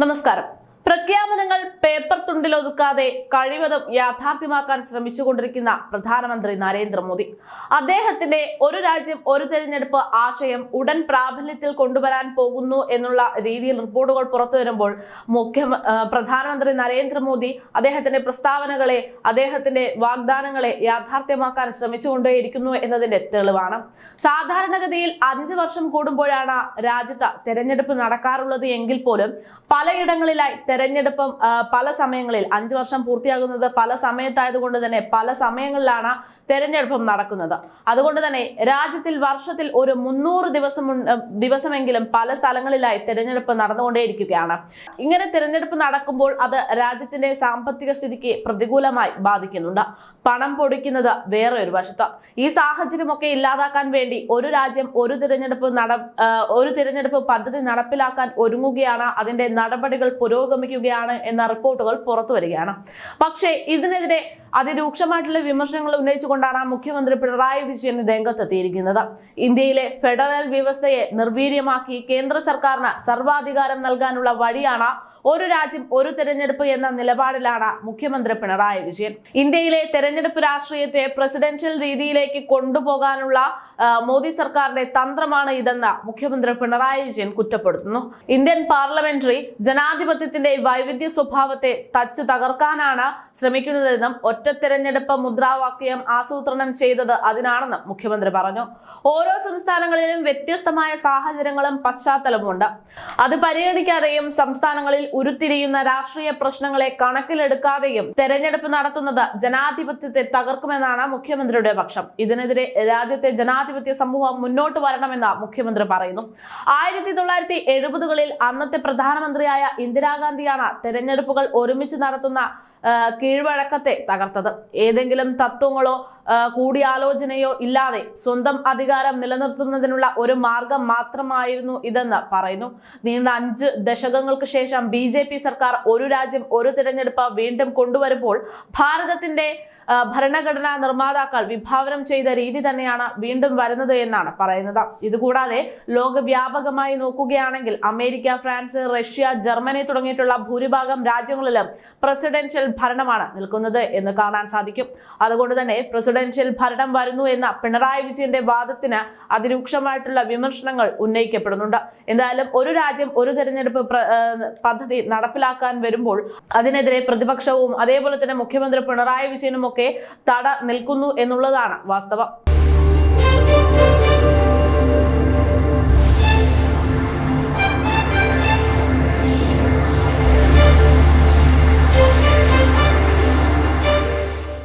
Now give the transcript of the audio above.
നമസ്കാരം. പ്രഖ്യാപനങ്ങൾ പേപ്പർ തുണ്ടിലൊതുക്കാതെ കഴിവതും യാഥാർത്ഥ്യമാക്കാൻ ശ്രമിച്ചുകൊണ്ടിരിക്കുന്ന പ്രധാനമന്ത്രി നരേന്ദ്രമോദി. അദ്ദേഹത്തിന്റെ ഒരു രാജ്യം ഒരു തെരഞ്ഞെടുപ്പ് ആശയം ഉടൻ പ്രാബല്യത്തിൽ കൊണ്ടുവരാൻ പോകുന്നു എന്നുള്ള രീതിയിൽ റിപ്പോർട്ടുകൾ പുറത്തു വരുമ്പോൾ മുഖ്യ പ്രധാനമന്ത്രി നരേന്ദ്രമോദി അദ്ദേഹത്തിന്റെ പ്രസ്താവനകളെ അദ്ദേഹത്തിന്റെ വാഗ്ദാനങ്ങളെ യാഥാർത്ഥ്യമാക്കാൻ ശ്രമിച്ചുകൊണ്ടേയിരിക്കുന്നു എന്നതിന്റെ തെളിവാണ്. സാധാരണഗതിയിൽ അഞ്ചു വർഷം കൂടുമ്പോഴാണ് രാജ്യത്ത് തെരഞ്ഞെടുപ്പ് നടക്കാറുള്ളത് എങ്കിൽ പോലും പലയിടങ്ങളിലായി തെരഞ്ഞെടുപ്പും പല സമയങ്ങളിൽ അഞ്ചു വർഷം പൂർത്തിയാകുന്നത് പല സമയത്തായതുകൊണ്ട് തന്നെ പല സമയങ്ങളിലാണ് തെരഞ്ഞെടുപ്പും നടക്കുന്നത്. അതുകൊണ്ട് തന്നെ രാജ്യത്തിൽ വർഷത്തിൽ ഒരു മുന്നൂറ് ദിവസം ദിവസമെങ്കിലും പല സ്ഥലങ്ങളിലായി തെരഞ്ഞെടുപ്പ് നടന്നുകൊണ്ടേയിരിക്കുകയാണ്. ഇങ്ങനെ തെരഞ്ഞെടുപ്പ് നടക്കുമ്പോൾ അത് രാജ്യത്തിന്റെ സാമ്പത്തിക സ്ഥിതിക്ക് പ്രതികൂലമായി ബാധിക്കുന്നുണ്ട്. പണം പൊടിക്കുന്നത് വേറെ ഒരു വശത്ത്. ഈ സാഹചര്യമൊക്കെ ഇല്ലാതാക്കാൻ വേണ്ടി ഒരു രാജ്യം ഒരു തിരഞ്ഞെടുപ്പ് നട ഒരു തിരഞ്ഞെടുപ്പ് പദ്ധതി നടപ്പിലാക്കാൻ ഒരുങ്ങുകയാണ്. അതിന്റെ നടപടികൾ പുരോഗമിക്കുകയാണ് എന്ന റിപ്പോർട്ടുകൾ പുറത്തു വരികയാണ്. പക്ഷേ ഇതിനെതിരെ അതിരൂക്ഷമായിട്ടുള്ള വിമർശനങ്ങൾ ഉന്നയിച്ചുകൊണ്ടാണ് മുഖ്യമന്ത്രി പിണറായി വിജയൻ രംഗത്തെത്തിയിരിക്കുന്നത്. ഇന്ത്യയിലെ ഫെഡറൽ വ്യവസ്ഥയെ നിർവീര്യമാക്കി കേന്ദ്ര സർക്കാരിന് സർവാധികാരം നൽകാനുള്ള വഴിയാണ് ഒരു രാജ്യം ഒരു തെരഞ്ഞെടുപ്പ് എന്ന നിലപാടിലാണ് മുഖ്യമന്ത്രി പിണറായി വിജയൻ. ഇന്ത്യയിലെ തെരഞ്ഞെടുപ്പ് രാഷ്ട്രീയത്തെ പ്രസിഡൻഷ്യൽ രീതിയിലേക്ക് കൊണ്ടുപോകാനുള്ള മോദി സർക്കാരിന്റെ തന്ത്രമാണ് ഇതെന്ന് മുഖ്യമന്ത്രി പിണറായി വിജയൻ കുറ്റപ്പെടുത്തുന്നു. ഇന്ത്യൻ പാർലമെന്ററി ജനാധിപത്യത്തിന്റെ വൈവിധ്യ സ്വഭാവത്തെ തച്ചു തകർക്കാനാണ് ശ്രമിക്കുന്നതെന്നും ഒറ്റ തെരഞ്ഞെടുപ്പ് മുദ്രാവാക്യം ആസൂത്രണം ചെയ്തത് അതിനാണെന്നും മുഖ്യമന്ത്രി പറഞ്ഞു. ഓരോ സംസ്ഥാനങ്ങളിലും വ്യത്യസ്തമായ സാഹചര്യങ്ങളും പശ്ചാത്തലമുണ്ട്. അത് പരിഗണിക്കാതെയും സംസ്ഥാനങ്ങളിൽ ഉരുത്തിരിയുന്ന രാഷ്ട്രീയ പ്രശ്നങ്ങളെ കണക്കിലെടുക്കാതെയും തെരഞ്ഞെടുപ്പ് നടത്തുന്നത് ജനാധിപത്യത്തെ തകർക്കുമെന്നാണ് മുഖ്യമന്ത്രിയുടെ പക്ഷം. ഇതിനെതിരെ രാജ്യത്തെ ജനാധിപത്യ സമൂഹം മുന്നോട്ട് വരണമെന്ന് മുഖ്യമന്ത്രി പറയുന്നു. ആയിരത്തി തൊള്ളായിരത്തി എഴുപതുകളിൽ അന്നത്തെ പ്രധാനമന്ത്രിയായ ഇന്ദിരാഗാന്ധിയാണ് തെരഞ്ഞെടുപ്പുകൾ ഒരുമിച്ച് നടത്തുന്ന കീഴ്വഴക്കത്തെ തകർത്തത്. ഏതെങ്കിലും തത്വങ്ങളോ കൂടിയാലോചനയോ ഇല്ലാതെ സ്വന്തം അധികാരം നിലനിർത്തുന്നതിനുള്ള ഒരു മാർഗം മാത്രമായിരുന്നു ഇതെന്ന് പറയുന്നു. നീണ്ട അഞ്ച് ദശകങ്ങൾക്ക് ശേഷം ബി സർക്കാർ ഒരു രാജ്യം ഒരു തിരഞ്ഞെടുപ്പ് വീണ്ടും കൊണ്ടുവരുമ്പോൾ ഭാരതത്തിന്റെ ഭരണഘടനാ നിർമ്മാതാക്കൾ വിഭാവനം ചെയ്ത രീതി തന്നെയാണ് വീണ്ടും വരുന്നത് എന്നാണ് പറയുന്നത്. ഇതുകൂടാതെ ലോകവ്യാപകമായി നോക്കുകയാണെങ്കിൽ അമേരിക്ക ഫ്രാൻസ് റഷ്യ ജർമ്മനി തുടങ്ങിയിട്ടുള്ള ഭൂരിഭാഗം രാജ്യങ്ങളിലും പ്രസിഡൻഷ്യൽ ഭരണമാണ് നിൽക്കുന്നത് എന്ന് കാണാൻ സാധിക്കും. അതുകൊണ്ട് തന്നെ പ്രസിഡൻഷ്യൽ ഭരണം വരുന്നു എന്ന പിണറായി വിജയന്റെ വാദത്തിന് അതിരൂക്ഷമായിട്ടുള്ള വിമർശനങ്ങൾ ഉന്നയിക്കപ്പെടുന്നുണ്ട്. എന്തായാലും ഒരു രാജ്യം ഒരു തെരഞ്ഞെടുപ്പ് പദ്ധതി നടപ്പിലാക്കാൻ വരുമ്പോൾ അതിനെതിരെ പ്രതിപക്ഷവും അതേപോലെ തന്നെ മുഖ്യമന്ത്രി പിണറായി വിജയനും ഒക്കെ തട നിൽക്കുന്നു എന്നുള്ളതാണ് വാസ്തവം.